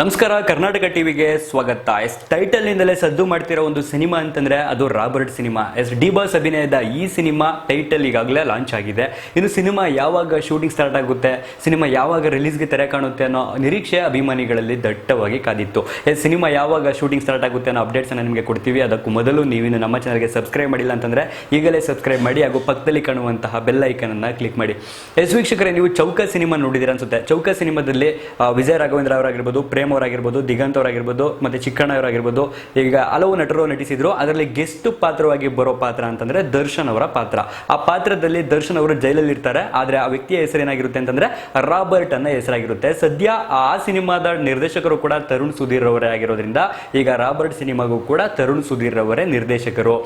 ನಮಸ್ಕಾರ, ಕರ್ನಾಟಕ ಟಿವಿಗೆ ಸ್ವಾಗತ. ಎಸ್ ಟೈಟಲ್ ನಿಂದಲೇ ಸದ್ದು ಮಾಡ್ತಿರೋ ಒಂದು ಸಿನಿಮಾ ಅಂತಂದ್ರೆ ಅದು Robert cinema. S, D boss ಅಭಿನಯದ ಈ ಸಿನಿಮಾ ಟೈಟಲ್ ಈಗಾಗಲೇ ಲಾಂಚ್ ಆಗಿದೆ. ಇನ್ನು ಸಿನಿಮಾ ಯಾವಾಗ ಶೂಟಿಂಗ್ ಸ್ಟಾರ್ಟ್ ಆಗುತ್ತೆ, ಸಿನಿಮಾ ಯಾವಾಗ ರಿಲೀಸ್ಗೆ ತೆರೆ ಕಾಣುತ್ತೆ ಅನ್ನೋ ನಿರೀಕ್ಷೆ ಅಭಿಮಾನಿಗಳಲ್ಲಿ ದಟ್ಟವಾಗಿ ಕಾದಿತ್ತು. ಎಸ್, ಸಿನಿಮಾ ಯಾವಾಗ ಶೂಟಿಂಗ್ ಸ್ಟಾರ್ಟ್ ಆಗುತ್ತೆ ಅನ್ನೋ ಅಪ್ಡೇಟ್ಸ್ ಅನ್ನ ನಿಮಗೆ ಕೊಡ್ತೀವಿ. ಅದಕ್ಕೂ ಮೊದಲು ನೀವಿನ್ನು ನಮ್ಮ ಚಾನಲ್ಗೆ ಸಬ್ಸ್ಕ್ರೈಬ್ ಮಾಡಿಲ್ಲ ಅಂತಂದ್ರೆ ಈಗಲೇ ಸಬ್ಸ್ಕ್ರೈಬ್ ಮಾಡಿ ಹಾಗೂ ಪಕ್ಕದಲ್ಲಿ ಕಾಣುವಂತಹ ಬೆಲ್ ಐಕನ್ ಅನ್ನ ಕ್ಲಿಕ್ ಮಾಡಿ. ಎಸ್, ವೀಕ್ಷಕರೇ, ನೀವು ಚೌಕ ಸಿನಿಮಾ ನೋಡಿದಿರ ಅನ್ಸುತ್ತೆ. ಚೌಕ ಸಿನಿಮಾದಲ್ಲಿ ವಿಜಯ ರಾಘವೇಂದ್ರ ಅವರಾಗಿರ್ಬೋದು ಅವರಾಗಿರ್ಬೋದು ದಿಗಂತ್ ಅವರಾಗಿರ್ಬೋದು ಮತ್ತೆ ಚಿಕ್ಕಣ್ಣ ಅವರಾಗಿರ್ಬೋದು ಈಗ ಹಲವು ನಟರು ನಟಿಸಿದ್ರು, ಅದರಲ್ಲಿ ಗೆಸ್ಟ್ ಪಾತ್ರವಾಗಿ ಬರೋ ಪಾತ್ರ ಅಂತಂದ್ರೆ ದರ್ಶನ್ ಅವರ ಪಾತ್ರ. ಆ ಪಾತ್ರದಲ್ಲಿ ದರ್ಶನ್ ಅವರು ಜೈಲಲ್ಲಿ ಇರ್ತಾರೆ, ಆದ್ರೆ ಆ ವ್ಯಕ್ತಿಯ ಹೆಸರೇನಾಗಿರುತ್ತೆ ಅಂತಂದ್ರೆ ರಾಬರ್ಟ್ ಅನ್ನ ಹೆಸರಾಗಿರುತ್ತೆ. ಸದ್ಯ ಆ ಸಿನಿಮಾದ ನಿರ್ದೇಶಕರು ಕೂಡ ತರುಣ್ ಸುಧೀರ್ ಅವರೇ ಆಗಿರೋದ್ರಿಂದ ಈಗ ರಾಬರ್ಟ್ ಸಿನಿಮಾಗೂ ಕೂಡ ತರುಣ್ ಸುಧೀರ್ ಅವರೇ ನಿರ್ದೇಶಕರು.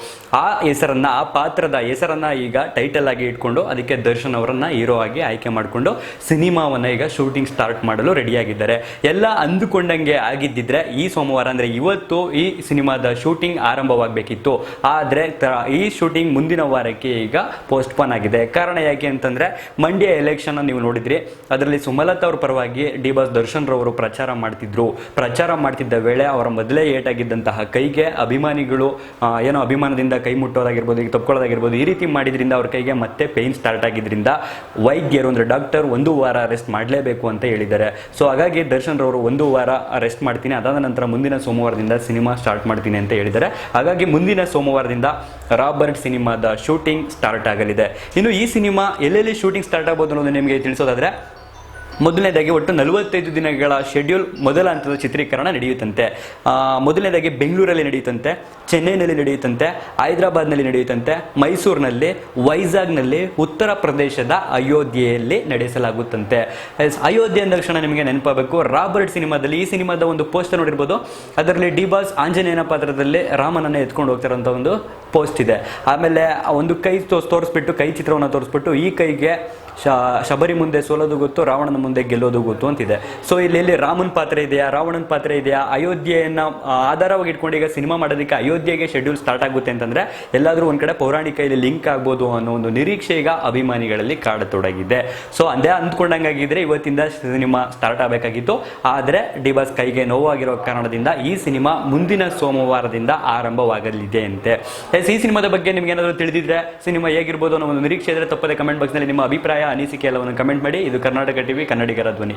ಆ ಹೆಸರನ್ನ, ಆ ಪಾತ್ರದ ಹೆಸರನ್ನ ಈಗ ಟೈಟಲ್ ಆಗಿ ಇಟ್ಕೊಂಡು ಅದಕ್ಕೆ ದರ್ಶನ್ ಅವರನ್ನ ಹೀರೋ ಆಗಿ ಆಯ್ಕೆ ಮಾಡಿಕೊಂಡು ಸಿನಿಮಾವನ್ನ ಈಗ ಶೂಟಿಂಗ್ ಸ್ಟಾರ್ಟ್ ಮಾಡಲು ರೆಡಿಯಾಗಿದ್ದಾರೆ ಎಲ್ಲ ಅಂದುಕೊಂಡಂಗೆ ಆಗಿದ್ದಿದ್ರೆ ಈ ಸೋಮವಾರ ಅಂದ್ರೆ ಇವತ್ತು ಈ ಸಿನಿಮಾದ ಶೂಟಿಂಗ್ ಆರಂಭವಾಗಬೇಕಿತ್ತು. ಆದ್ರೆ ಈ ಶೂಟಿಂಗ್ ಮುಂದಿನ ವಾರಕ್ಕೆ ಈಗ ಪೋಸ್ಟ್ಪೋನ್ ಆಗಿದೆ. ಕಾರಣ ಯಾಕೆ ಅಂತಂದ್ರೆ ಮಂಡ್ಯ ಎಲೆಕ್ಷನ್ ನೀವು ನೋಡಿದ್ರಿ. ಅದರಲ್ಲಿ ಸುಮಲತಾ ಅವ್ರ ಪರವಾಗಿ ಡಿ ಬಾಸ್ ದರ್ಶನ್ ರವರು ಪ್ರಚಾರ ಮಾಡ್ತಿದ್ರು. ಪ್ರಚಾರ ಮಾಡ್ತಿದ್ದ ವೇಳೆ ಅವರ ಮೊದಲೇ ಏಟಾಗಿದ್ದಂತಹ ಕೈಗೆ ಅಭಿಮಾನಿಗಳು ಏನೋ ಅಭಿಮಾನದಿಂದ ಕೈ ಮುಟ್ಟೋದಾಗಿರ್ಬೋದು, ಈಗ ತಪ್ಕೊಳ್ಳೋದಾಗಿರ್ಬೋದು, ಈ ರೀತಿ ಮಾಡಿದ್ರಿಂದ ಅವ್ರ ಕೈಗೆ ಮತ್ತೆ ಪೇನ್ ಸ್ಟಾರ್ಟ್ ಆಗಿದ್ರಿಂದ ವೈದ್ಯರು ಅಂದ್ರೆ ಡಾಕ್ಟರ್ ಒಂದು ವಾರ ಅರೆಸ್ಟ್ ಮಾಡಲೇಬೇಕು ಅಂತ ಹೇಳಿದ್ದಾರೆ. ಸೊ ಹಾಗಾಗಿ ದರ್ಶನ್ ರವರು ಒಂದು ಅರೆಸ್ಟ್ ಮಾಡ್ತೀನಿ. ಅದಾದ ನಂತರ ಮುಂದಿನ ಸೋಮವಾರದಿಂದ ಸಿನಿಮಾ ಸ್ಟಾರ್ಟ್ ಮಾಡ್ತೀನಿ ಅಂತ ಹೇಳಿದ್ದಾರೆ. ಹಾಗಾಗಿ ಮುಂದಿನ ಸೋಮವಾರದಿಂದ ರಾಬರ್ಟ್ ಸಿನಿಮಾದ ಶೂಟಿಂಗ್ ಸ್ಟಾರ್ಟ್ ಆಗಲಿದೆ. ಇನ್ನು ಈ ಸಿನಿಮಾ ಎಲ್ಲೆಲ್ಲಿ ಶೂಟಿಂಗ್ ಸ್ಟಾರ್ಟ್ ಆಗ್ಬೋದು ಅನ್ನೋದು ನಿಮಗೆ ತಿಳಿಸೋದಾದ್ರೆ ಮೊದಲನೇದಾಗಿ ಒಟ್ಟು ನಲವತ್ತೈದು ದಿನಗಳ ಶೆಡ್ಯೂಲ್ ಮೊದಲ ಹಂತದ ಚಿತ್ರೀಕರಣ ನಡೆಯುತ್ತಂತೆ. ಮೊದಲನೇದಾಗಿ ಬೆಂಗಳೂರಲ್ಲಿ ನಡೆಯುತ್ತಂತೆ, ಚೆನ್ನೈನಲ್ಲಿ ನಡೆಯುತ್ತಂತೆ, ಹೈದರಾಬಾದ್ನಲ್ಲಿ ನಡೆಯುತ್ತಂತೆ, ಮೈಸೂರಿನಲ್ಲಿ, ವೈಜಾಗ್ನಲ್ಲಿ, ಉತ್ತರ ಪ್ರದೇಶದ ಅಯೋಧ್ಯೆಯಲ್ಲಿ ನಡೆಸಲಾಗುತ್ತಂತೆ. ಅಯೋಧ್ಯೆ ಅಂದ ತಕ್ಷಣ ನಿಮಗೆ ನೆನಪಾಗಬೇಕು, ರಾಬರ್ಟ್ ಸಿನಿಮಾದಲ್ಲಿ ಈ ಸಿನಿಮಾದ ಒಂದು ಪೋಸ್ಟರ್ ನೋಡಿರ್ಬೋದು. ಅದರಲ್ಲಿ ಡಿ ಬಾಸ್ ಆಂಜನೇಯನ ಪಾತ್ರದಲ್ಲಿ ರಾಮನನ್ನ ಎತ್ಕೊಂಡು ಹೋಗ್ತಿರೋಂಥ ಒಂದು ಪೋಸ್ಟ್ ಇದೆ. ಆಮೇಲೆ ಒಂದು ಕೈ ತೋರ್ಸ್ ತೋರಿಸ್ಬಿಟ್ಟು, ಕೈ ಚಿತ್ರವನ್ನು ತೋರಿಸ್ಬಿಟ್ಟು ಈ ಕೈಗೆ ಶಬರಿ ಮುಂದೆ ಸೋಲೋದು ಗೊತ್ತು, ರಾವಣನ ಮುಂದೆ ಗೆಲ್ಲೋದು ಗೊತ್ತು ಅಂತಿದೆ. ಸೊ ಇಲ್ಲಿ ಇಲ್ಲಿ ರಾಮನ್ ಪಾತ್ರ ಇದೆಯಾ? ರಾವಣನ ಪಾತ್ರ ಇದೆಯಾ? ಅಯೋಧ್ಯೆಯನ್ನ ಆಧಾರವಾಗಿ ಇಟ್ಕೊಂಡು ಈಗ ಸಿನಿಮಾ ಮಾಡೋದಕ್ಕೆ ಅಯೋಧ್ಯೆಗೆ ಶೆಡ್ಯೂಲ್ ಸ್ಟಾರ್ಟ್ ಆಗುತ್ತೆ ಅಂತಂದ್ರೆ ಎಲ್ಲಾದ್ರೂ ಒಂದ್ ಕಡೆ ಪೌರಾಣಿಕ ಇಲ್ಲಿ ಲಿಂಕ್ ಆಗ್ಬೋದು ಅನ್ನೋ ಒಂದು ನಿರೀಕ್ಷೆ ಈಗ ಅಭಿಮಾನಿಗಳಲ್ಲಿ ಕಾಡತೊಡಗಿದೆ. ಸೊ ಅದೇ ಅಂದ್ಕೊಂಡಂಗಾಗಿದ್ರೆ ಇವತ್ತಿಂದ ಸಿನಿಮಾ ಸ್ಟಾರ್ಟ್ ಆಗಬೇಕಾಗಿತ್ತು. ಆದ್ರೆ ಡಿಬಾಸ್ ಕೈಗೆ ನೋವಾಗಿರೋ ಕಾರಣದಿಂದ ಈ ಸಿನಿಮಾ ಮುಂದಿನ ಸೋಮವಾರದಿಂದ ಆರಂಭವಾಗಲಿದೆ ಅಂತೆ ಈ ಸಿನಿಮಾದ ಬಗ್ಗೆ ನಿಮ್ಗೆ ಏನಾದರೂ ತಿಳಿದಿದ್ರೆ, ಸಿನಿಮಾ ಹೇಗಿರ್ಬೋದು ಅನ್ನೋ ಒಂದು ನಿರೀಕ್ಷೆ ಇದ್ರೆ ತಪ್ಪದೆ ಕಮೆಂಟ್ ಬಾಕ್ಸ್ನಲ್ಲಿ ನಿಮ್ಮ ಅಭಿಪ್ರಾಯ ಅನಿಸಿಕೆ ಎಲ್ಲವನ್ನು ಕಮೆಂಟ್ ಮಾಡಿ. ಇದು ಕರ್ನಾಟಕ ಟಿವಿ ಕನ್ನಡಿಗರ ಧ್ವನಿ.